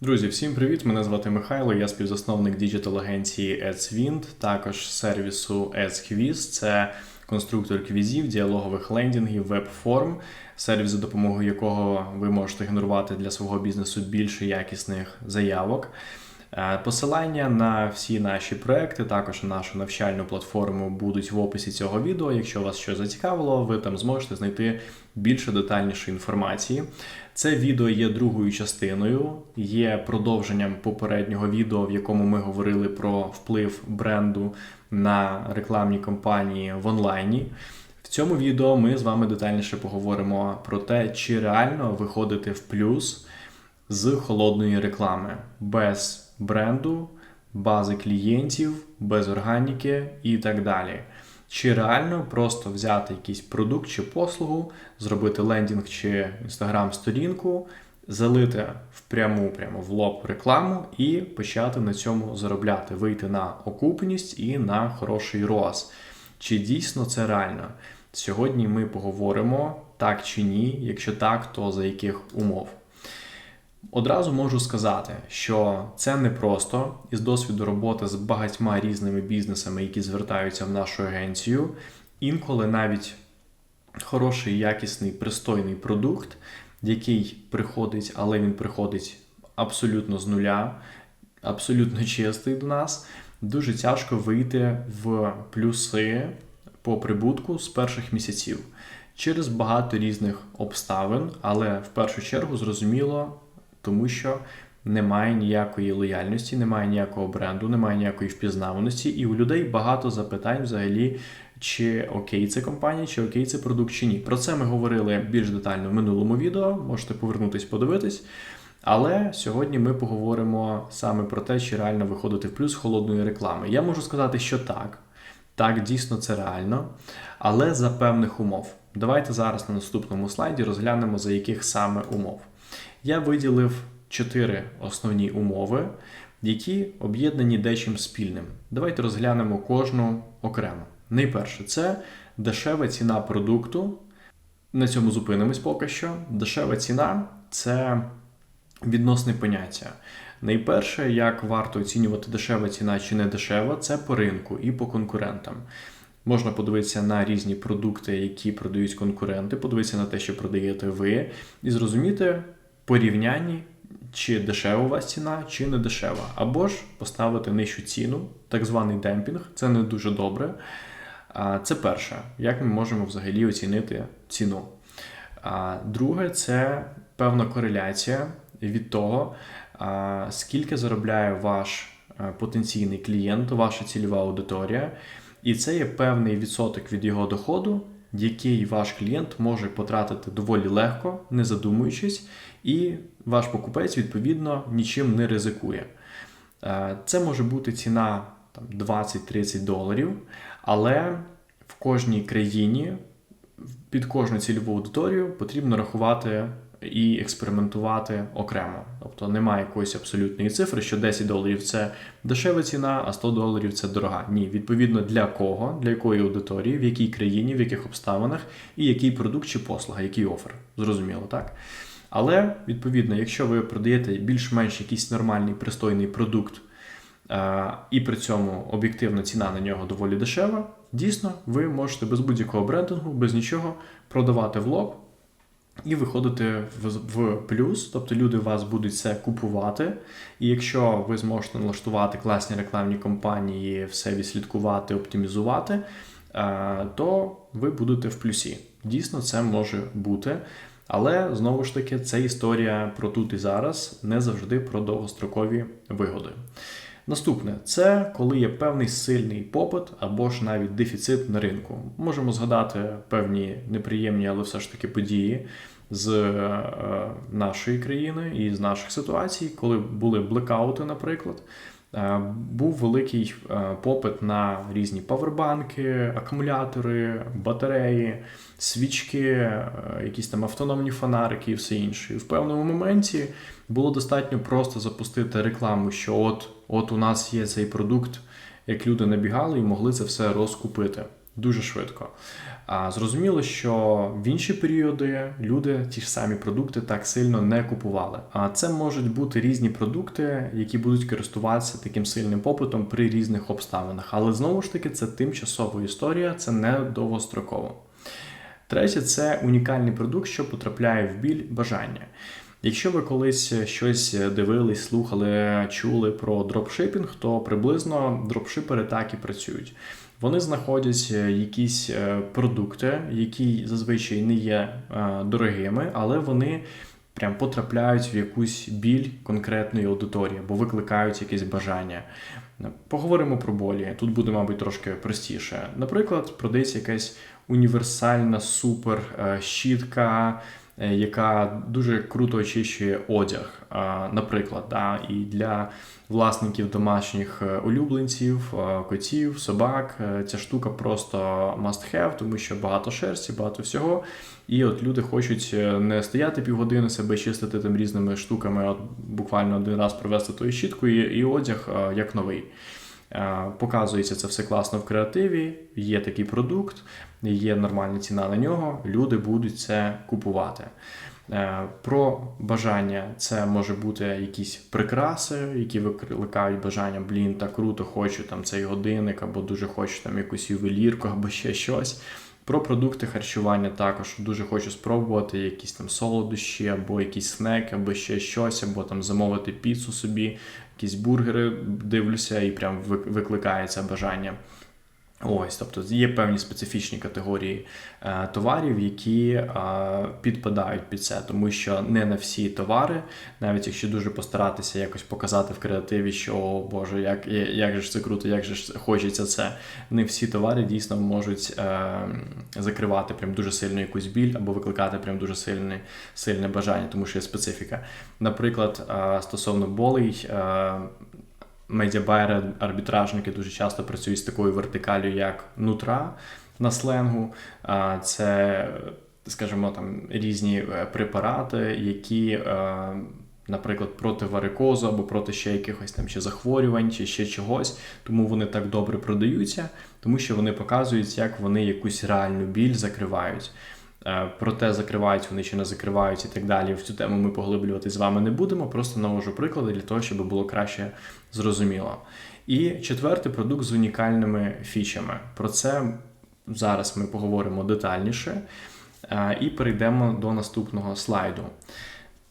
Друзі, всім привіт! Мене звати Михайло, я співзасновник діджитал-агенції AdsWind, також сервісу AdsQuiz. Це конструктор квізів, діалогових лендінгів, веб-форм, сервіс, за допомогою якого ви можете генерувати для свого бізнесу більше якісних заявок. Е, Посилання на всі наші проекти, також на нашу навчальну платформу будуть в описі цього відео. Якщо вас щось зацікавило, ви там зможете знайти більше детальнішої інформації. Це відео є другою частиною, є продовженням попереднього відео, в якому ми говорили про вплив бренду на рекламні кампанії в онлайні. В цьому відео ми з вами детальніше поговоримо про те, чи реально виходити в плюс з холодної реклами без бренду, бази клієнтів, без органіки і так далі. Чи реально просто взяти якийсь продукт чи послугу, зробити лендінг чи інстаграм-сторінку, залити впряму прямо в лоб рекламу і почати на цьому заробляти, вийти на окупність і на хороший роз. Чи дійсно це реально? Сьогодні ми поговоримо так чи ні, якщо так, то за яких умов. Одразу можу сказати, що це не просто із досвіду роботи з багатьма різними бізнесами, які звертаються в нашу агенцію. Інколи навіть хороший, якісний, пристойний продукт, який приходить, але він приходить абсолютно з нуля, абсолютно чистий до нас. Дуже тяжко вийти в плюси по прибутку з перших місяців через багато різних обставин, але в першу чергу зрозуміло тому що немає ніякої лояльності, немає ніякого бренду, немає ніякої впізнаваності, і у людей багато запитань взагалі. Чи окей це компанія, чи окей це продукт, чи ні. Про це ми говорили більш детально в минулому відео. Можете повернутись, подивитись. Але сьогодні ми поговоримо саме про те, чи реально виходити в плюс холодної реклами. Я можу сказати, що так. Так, дійсно це реально, але за певних умов. Давайте зараз на наступному слайді розглянемо, за яких саме умов я виділив чотири основні умови, які об'єднані дечим спільним. Давайте розглянемо кожну окремо. Найперше, це дешева ціна продукту. На цьому зупинимось поки що. Дешева ціна це відносне поняття. Найперше, як варто оцінювати дешева ціна чи не дешева, це по ринку і по конкурентам. Можна подивитися на різні продукти, які продають конкуренти, подивитися на те, що продаєте ви, і зрозуміти, порівнянні, чи дешева у вас ціна, чи не дешева. Або ж поставити нижчу ціну, так званий демпінг, це не дуже добре. Це перше, як ми можемо взагалі оцінити ціну. Друге, це певна кореляція від того, скільки заробляє ваш потенційний клієнт, ваша цільова аудиторія. І це є певний відсоток від його доходу, який ваш клієнт може потратити доволі легко, не задумуючись, і ваш покупець, відповідно, нічим не ризикує. Е, це може бути ціна 20-30 доларів, але в кожній країні під кожну цільову аудиторію потрібно рахувати і експериментувати окремо. Тобто немає якоїсь абсолютної цифри, що 10 доларів це дешева ціна, а 100 доларів це дорога. Ні, відповідно для кого, для якої аудиторії, в якій країні, в яких обставинах і який продукт чи послуга, який офер. Зрозуміло, так? Але відповідно, якщо ви продаєте більш-менш якийсь нормальний пристойний продукт, і при цьому об'єктивна ціна на нього доволі дешева, дійсно, ви можете без будь-якого брендингу, без нічого продавати в лоб і виходити в, плюс, тобто люди вас будуть це купувати. І якщо ви зможете налаштувати класні рекламні кампанії, все відслідкувати, оптимізувати, то ви будете в плюсі. Дійсно, це може бути. Але знову ж таки, це історія про тут і зараз, не завжди про довгострокові вигоди. Наступне це коли є певний сильний попит або ж навіть дефіцит на ринку. Можемо згадати певні неприємні, але все ж таки події з е, нашої країни і з наших ситуацій, коли були блекаути, наприклад. Е, був великий е, попит на різні павербанки, акумулятори, батареї, свічки, якісь там автономні фонарики і все інше. І в певному моменті було достатньо просто запустити рекламу, що от, от у нас є цей продукт, як люди набігали і могли це все розкупити. Дуже швидко. А зрозуміло, що в інші періоди люди ті ж самі продукти так сильно не купували. А це можуть бути різні продукти, які будуть користуватися таким сильним попитом при різних обставинах. Але знову ж таки, це тимчасова історія, це не довгостроково. Третє це унікальний продукт, що потрапляє в біль бажання. Якщо ви колись щось дивились, слухали, чули про дропшипінг, то приблизно дропшипери так і працюють. Вони знаходять якісь е, продукти, які зазвичай не є е, дорогими, але вони прям потрапляють в якусь біль конкретної аудиторії або викликають якесь бажання. Поговоримо про болі. Тут буде, мабуть, трошки простіше. Наприклад, продається якась універсальна супер е, щітка. Е, яка дуже круто очищує одяг, наприклад, да, і для власників домашніх е, улюбленців, е, котів, собак. Ця штука просто must have, тому що багато шерсті, багато всього. І от люди хочуть не стояти півгодини себе чистити тим різними штуками, а буквально один раз провести тою щіткою, і одяг як новий. Показується це все класно в креативі, є такий продукт, є нормальна ціна на нього, люди будуть це купувати. Е, про бажання це може бути якісь прикраси, які викликають бажання, блін, так круто, хочу там цей годинник, або дуже хочу там якусь ювелірку, або ще щось. Про продукти харчування також дуже хочу спробувати якісь там солодощі, або якісь снеки, або ще щось, або там замовити піцу собі, якісь бургери дивлюся, і прям викликається бажання. Ось, тобто є певні специфічні категорії е, товарів, які е, підпадають під це, тому що не на всі товари, навіть якщо дуже постаратися якось показати в креативі, що о Боже, як як же ж це круто, як же ж хочеться це. Не всі товари дійсно можуть е, закривати прям дуже сильно якусь біль або викликати прям дуже сильне сильне бажання, тому що є специфіка. Наприклад, е, стосовно болей. Е, медіабайери, арбітражники дуже часто працюють з такою вертикалю, як нутра на сленгу. Це, скажімо, там різні е, препарати, які. Е, наприклад, проти варикозу або проти ще якихось там чи захворювань, чи ще чогось, тому вони так добре продаються, тому що вони показують, як вони якусь реальну біль закривають. Е, проте закривають вони чи не закривають і так далі. В цю тему ми поглиблювати з вами не будемо. Просто навожу приклади для того, щоб було краще зрозуміло. І четвертий продукт з унікальними фічами. Про це зараз ми поговоримо детальніше е, і перейдемо до наступного слайду.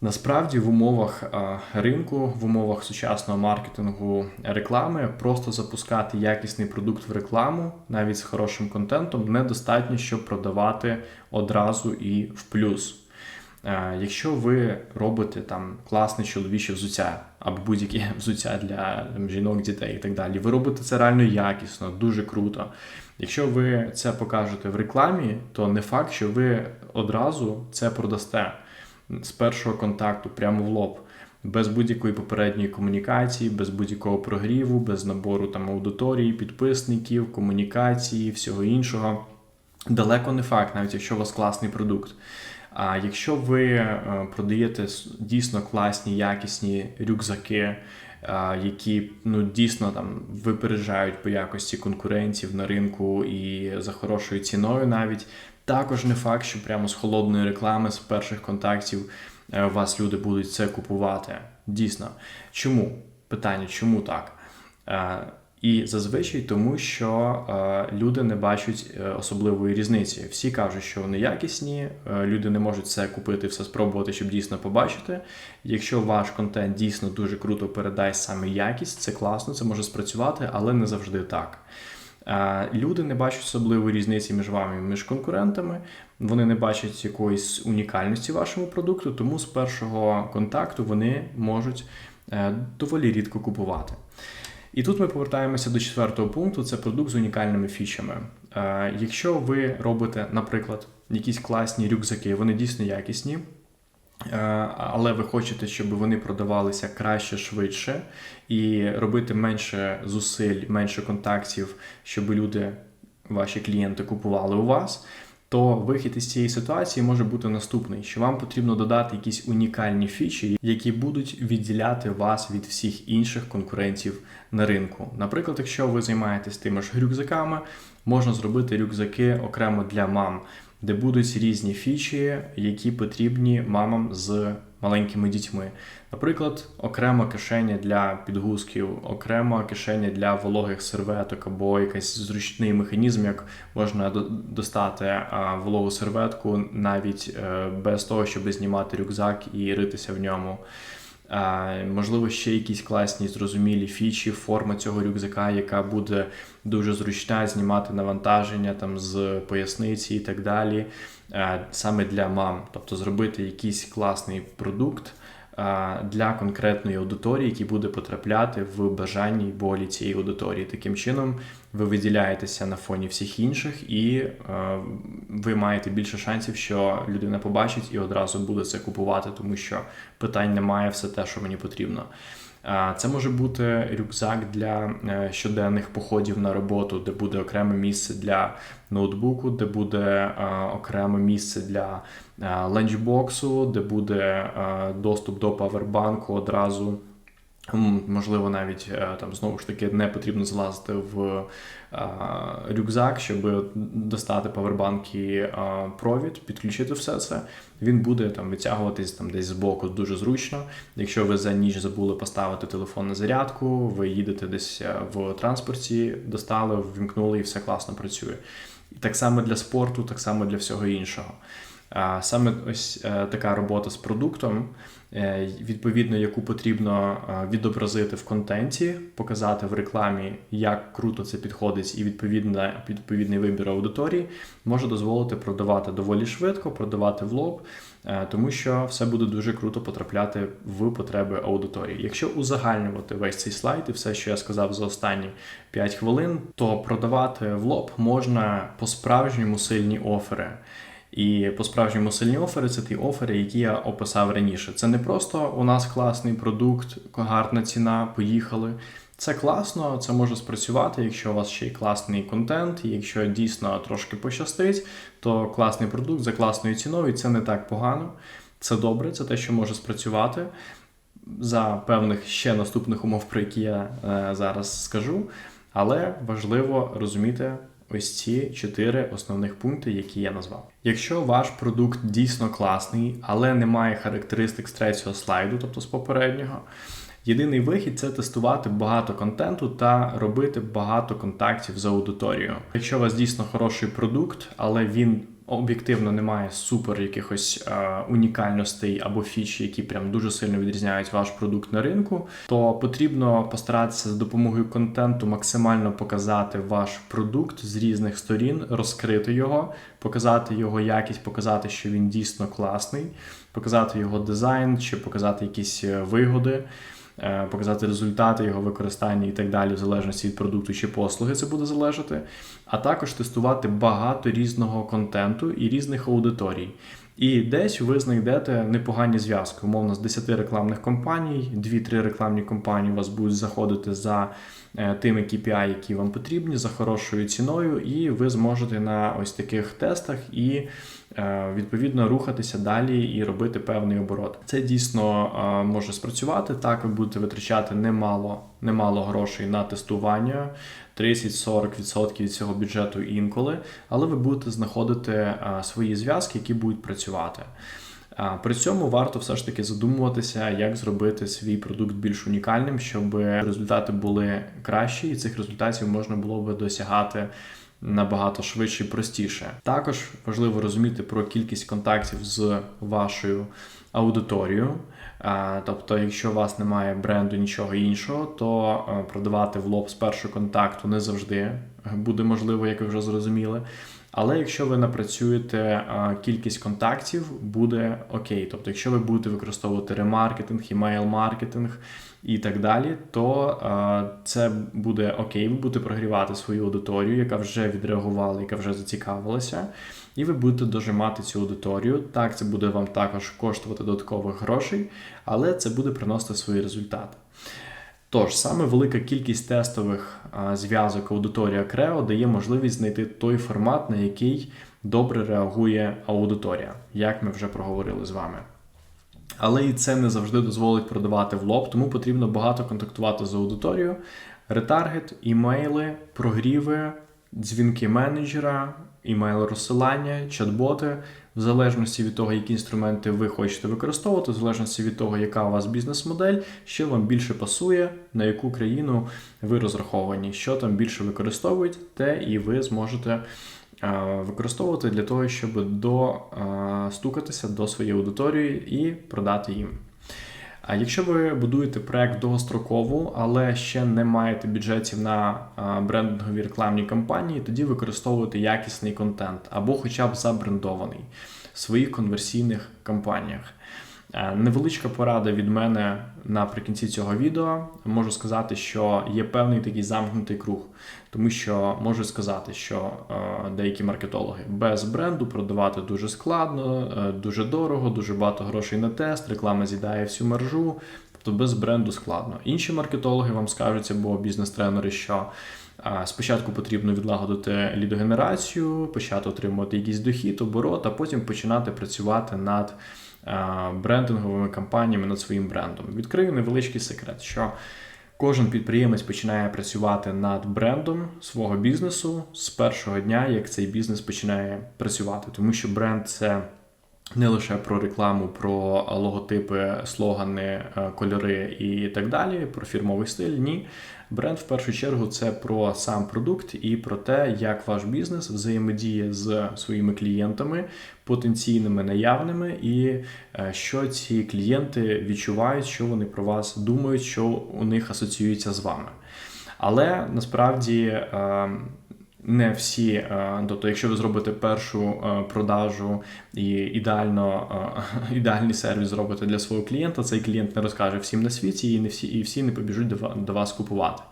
Насправді, в умовах ринку, в умовах сучасного маркетингу реклами, просто запускати якісний продукт в рекламу, навіть з хорошим контентом, недостатньо, щоб продавати одразу і в плюс. Якщо ви робите там класне чоловіче взуття або будь-яке взуття для жінок, дітей і так далі, ви робите це реально якісно, дуже круто. Якщо ви це покажете в рекламі, то не факт, що ви одразу це продасте з першого контакту, прямо в лоб, без будь-якої попередньої комунікації, без будь-якого прогріву, без набору там аудиторії, підписників, комунікації, всього іншого. Далеко не факт, навіть якщо у вас класний продукт. А якщо ви е, продаєте дійсно класні, якісні рюкзаки, які ну дійсно там випереджають по якості конкурентів на ринку і за хорошою ціною, навіть також не факт, що прямо з холодної реклами, з перших контактів е, вас люди будуть це купувати. Дійсно. Чому? Питання, чому так? Е, і зазвичай тому, що е, люди не бачать особливої різниці. Всі кажуть, що вони якісні, люди не можуть це купити, все спробувати, щоб дійсно побачити. Якщо ваш контент дійсно дуже круто передасть саме якість, це класно, це може спрацювати, але не завжди так. Люди не бачать особливої різниці між вами і між конкурентами, вони не бачать якоїсь унікальності вашому продукту, тому з першого контакту вони можуть е, доволі рідко купувати. І тут ми повертаємося до четвертого пункту: це продукт з унікальними фічами. Е, якщо ви робите, наприклад, якісь класні рюкзаки, вони дійсно якісні. Е, але ви хочете, щоб вони продавалися краще, швидше, і робити менше зусиль, менше контактів, щоб люди, ваші клієнти, купували у вас. То вихід із цієї ситуації може бути наступний: що вам потрібно додати якісь унікальні фічі, які будуть відділяти вас від всіх інших конкурентів на ринку. Наприклад, якщо ви займаєтесь тими ж рюкзаками, можна зробити рюкзаки окремо для мам, де будуть різні фічі, які потрібні мамам з маленькими дітьми. Наприклад, окрема кишеня для підгузків, окрема кишеня для вологих серветок або якийсь зручний механізм, як можна достати вологу серветку навіть е, без того, щоб знімати рюкзак і ритися в ньому. Можливо, ще якісь класні зрозумілі фічі, форма цього рюкзака, яка буде дуже зручна, знімати навантаження там з поясниці і так далі. Саме для мам, тобто зробити якийсь класний продукт для конкретної аудиторії, який буде потрапляти в бажанні й болі цієї аудиторії. Таким чином, ви виділяєтеся на фоні всіх інших, і ви маєте більше шансів, що людина побачить і одразу буде це купувати, тому що питань немає все те, що мені потрібно. Це може бути рюкзак для е, щоденних походів на роботу, де буде окреме місце для ноутбуку, де буде е, окреме місце для е, ленчбоксу, де буде доступ до павербанку одразу. Можливо, навіть е, там знову ж таки не потрібно залазити в а, е, рюкзак, щоб достати павербанк і а, провід, підключити все це. Він буде там витягуватись там десь збоку дуже зручно. Якщо ви за ніч забули поставити телефон на зарядку, ви їдете десь е, в транспорті, достали, ввімкнули і все класно працює. І так само для спорту, так само для всього іншого. Саме ось така робота з продуктом. Е, відповідно, яку потрібно е, відобразити в контенті, показати в рекламі, як круто це підходить, і відповідно відповідний вибір аудиторії може дозволити продавати доволі швидко, продавати в лоб, е, тому що все буде дуже круто потрапляти в потреби аудиторії. Якщо узагальнювати весь цей слайд і все, що я сказав за останні 5 хвилин, то продавати в лоб можна по справжньому сильні офери. І по-справжньому сильні офери це ті офери, які я описав раніше. Це не просто у нас класний продукт, гарна ціна, поїхали. Це класно, це може спрацювати, якщо у вас ще й класний контент, і якщо дійсно трошки пощастить, то класний продукт за класною ціною це не так погано. Це добре, це те, що може спрацювати за певних ще наступних умов, про які я е, зараз скажу. Але важливо розуміти ось ці чотири основних пункти, які я назвав. Якщо ваш продукт дійсно класний, але не має характеристик з третього слайду, тобто з попереднього. Єдиний вихід це тестувати багато контенту та робити багато контактів з аудиторією. Якщо у вас дійсно хороший продукт, але він об'єктивно немає супер якихось е, унікальностей або фіч, які прям дуже сильно відрізняють ваш продукт на ринку, то потрібно постаратися за допомогою контенту максимально показати ваш продукт з різних сторін, розкрити його, показати його якість, показати, що він дійсно класний, показати його дизайн чи показати якісь е, вигоди. Е, показати результати його використання і так далі, в залежності від продукту чи послуги, це буде залежати, а також тестувати багато різного контенту і різних аудиторій. І десь ви знайдете непогані зв'язки. Умовно, з 10 рекламних компаній, 2-3 рекламні компанії у вас будуть заходити за е, тими KPI, які вам потрібні, за хорошою ціною, і ви зможете на ось таких тестах і Е, відповідно рухатися далі і робити певний оборот. Це дійсно е, може спрацювати. Так, ви будете витрачати немало немало грошей на тестування, 30-40% від цього бюджету інколи, але ви будете знаходити е, свої зв'язки, які будуть працювати. При цьому варто все ж таки задумуватися, як зробити свій продукт більш унікальним, щоб результати були кращі, і цих результатів можна було би досягати набагато швидше і простіше. Також важливо розуміти про кількість контактів з вашою аудиторією. Тобто, якщо у вас немає бренду нічого іншого, то продавати в лоб з першого контакту не завжди буде можливо, як ви вже зрозуміли. Але якщо ви напрацюєте кількість контактів, буде окей. Тобто, якщо ви будете використовувати ремаркетинг, імейл-маркетинг і так далі, то це буде окей, ви будете прогрівати свою аудиторію, яка вже відреагувала, яка вже зацікавилася, і ви будете дожимати цю аудиторію. Так, це буде вам також коштувати додаткових грошей, але це буде приносити свої результати. Тож, саме велика кількість тестових а, зв'язок аудиторія Крео дає можливість знайти той формат, на який добре реагує аудиторія, як ми вже проговорили з вами. Але і це не завжди дозволить продавати в лоб, тому потрібно багато контактувати з аудиторією, ретаргет, імейли, прогріви, дзвінки менеджера, імейл розсилання, чат-боти, в залежності від того, які інструменти ви хочете використовувати, в залежності від того, яка у вас бізнес-модель, що вам більше пасує, на яку країну ви розраховані, що там більше використовують, те і ви зможете. Використовувати для того, щоб достукатися до своєї аудиторії і продати їм. А якщо ви будуєте проект довгострокову, але ще не маєте бюджетів на брендингові рекламні кампанії, тоді використовуйте якісний контент або хоча б забрендований в своїх конверсійних кампаніях. Невеличка порада від мене наприкінці цього відео. Можу сказати, що є певний такий замкнутий круг, тому що можу сказати, що е, деякі маркетологи без бренду продавати дуже складно, е, дуже дорого, дуже багато грошей на тест, реклама з'їдає всю мержу, тобто без бренду складно. Інші маркетологи вам скажуть, або бізнес-тренери, що е, спочатку потрібно відлагодити лідогенерацію, почати отримувати якийсь дохід, оборот, а потім починати працювати над. Брендинговими кампаніями над своїм брендом. Відкрию невеличкий секрет, що кожен підприємець починає працювати над брендом свого бізнесу з першого дня, як цей бізнес починає працювати, тому що бренд це. Не лише про рекламу, про логотипи, слогани, е, кольори і так далі, про фірмовий стиль. Ні. Бренд в першу чергу це про сам продукт і про те, як ваш бізнес взаємодіє з своїми клієнтами, потенційними наявними, і е, що ці клієнти відчувають, що вони про вас думають, що у них асоціюється з вами. Але насправді. Не всі, е, тобто, якщо ви зробите першу е, продажу і ідеально е, ідеальний сервіс зробите для свого клієнта, цей клієнт не розкаже всім на світі, і не всі і всі не побіжуть до вас купувати.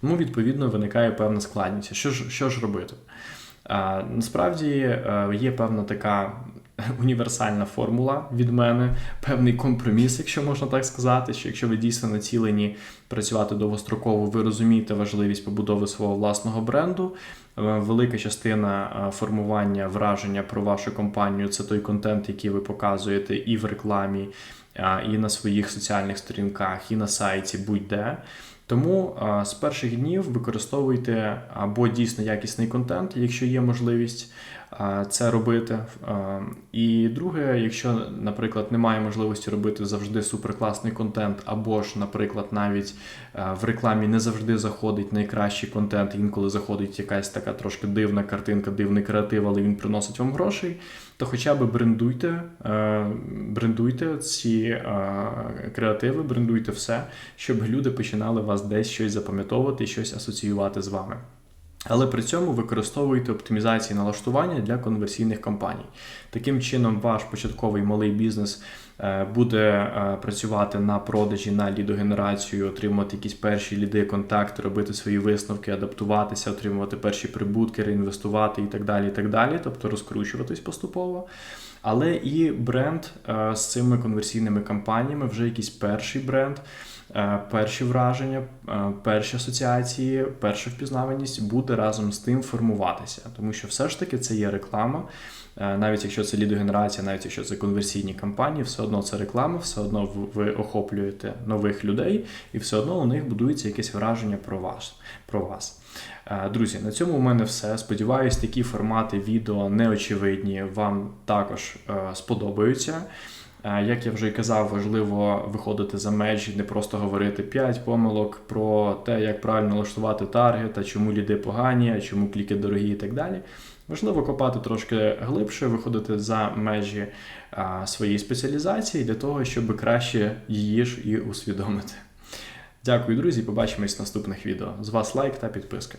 Тому відповідно виникає певна складність. Що ж що ж робити? Насправді є певна така універсальна формула від мене, певний компроміс, якщо можна так сказати, що якщо ви дійсно націлені працювати довгостроково, ви розумієте важливість побудови свого власного бренду. Е, велика частина е, формування враження про вашу компанію це той контент, який ви показуєте і в рекламі, і на своїх соціальних сторінках, і на сайті, будь-де. Тому з перших днів використовуйте або дійсно якісний контент, якщо є можливість це робити. І друге, якщо, наприклад, немає можливості робити завжди суперкласний контент, або ж, наприклад, навіть в рекламі не завжди заходить найкращий контент, інколи заходить якась така трошки дивна картинка, дивний креатив, але він приносить вам грошей, то хоча б брендуйте, брендуйте ці креативи, брендуйте все, щоб люди починали вас десь щось запам'ятовувати щось асоціювати з вами. Але при цьому використовуйте оптимізації налаштування для конверсійних кампаній. Таким чином, ваш початковий малий бізнес е, буде е, працювати на продажі, на лідогенерацію, отримувати якісь перші ліди, контакти, робити свої висновки, адаптуватися, отримувати перші прибутки, реінвестувати і так далі. і так далі, Тобто розкручуватись поступово. Але і бренд е, з цими конверсійними кампаніями, вже якийсь перший бренд. Е, перші враження, е, перші асоціації, перша впізнаваність буде разом з тим формуватися, тому що все ж таки це є реклама. Е, навіть якщо це лідогенерація, навіть якщо це конверсійні кампанії, все одно це реклама, все одно ви охоплюєте нових людей, і все одно у них будується якесь враження про вас. Про вас. Друзі, на цьому у мене все. Сподіваюсь, такі формати відео неочевидні вам також сподобаються. Як я вже казав, важливо виходити за межі, не просто говорити 5 помилок про те, як правильно налаштувати таргет, а чому ліди погані, а чому кліки дорогі і так далі. Важливо копати трошки глибше, виходити за межі своєї спеціалізації для того, щоб краще її ж і усвідомити. Дякую, друзі, побачимось в наступних відео. З вас лайк та підписка.